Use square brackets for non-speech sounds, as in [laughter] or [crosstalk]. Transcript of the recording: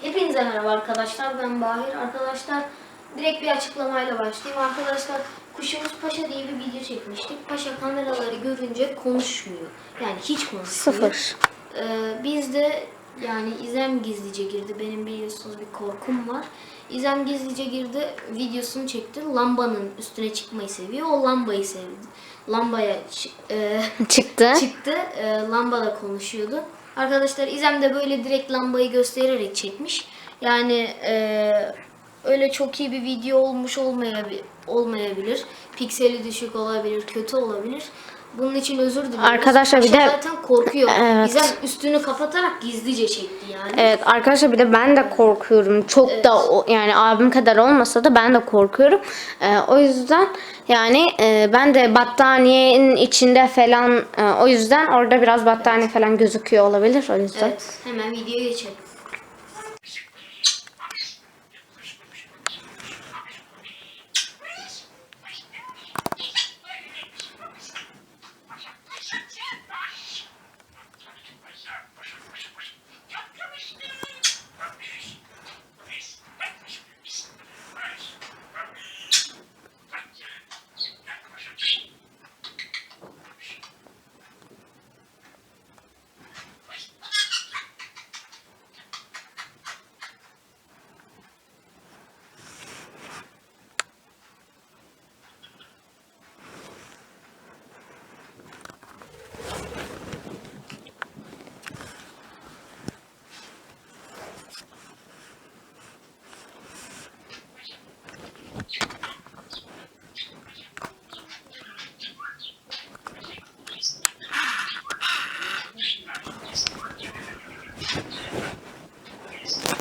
Hepinize merhaba arkadaşlar. Ben Bahir. Arkadaşlar direkt bir açıklamayla başlayayım. Arkadaşlar Kuşumuz Paşa diye bir video çekmiştik. Paşa kameraları görünce konuşmuyor. Yani hiç konuşmuyor. Sıfır. Ee, biz de yani İzem gizlice girdi. Benim biliyorsunuz bir korkum var. İzem gizlice girdi. Videosunu çekti. Lambanın üstüne çıkmayı seviyor. O lambayı sevdi. Lambaya e, Çıktı. [laughs] çıktı. E, lambada konuşuyordu. Arkadaşlar İzem de böyle direkt lambayı göstererek çekmiş. Yani e, öyle çok iyi bir video olmuş olmayabi- olmayabilir. Pikseli düşük olabilir, kötü olabilir. Bunun için özür diliyorum. Arkadaşlar bir de- zaten korkuyor. Evet. İzem üstünü kapatarak gizlice çekti yani. Evet arkadaşlar bir de ben de korkuyorum. Çok da o- yani abim kadar olmasa da ben de korkuyorum. Ee, o yüzden yani e, ben de battaniyenin içinde falan e, o yüzden orada biraz battaniye falan gözüküyor olabilir o yüzden. Evet, hemen videoya geçelim. Thanks.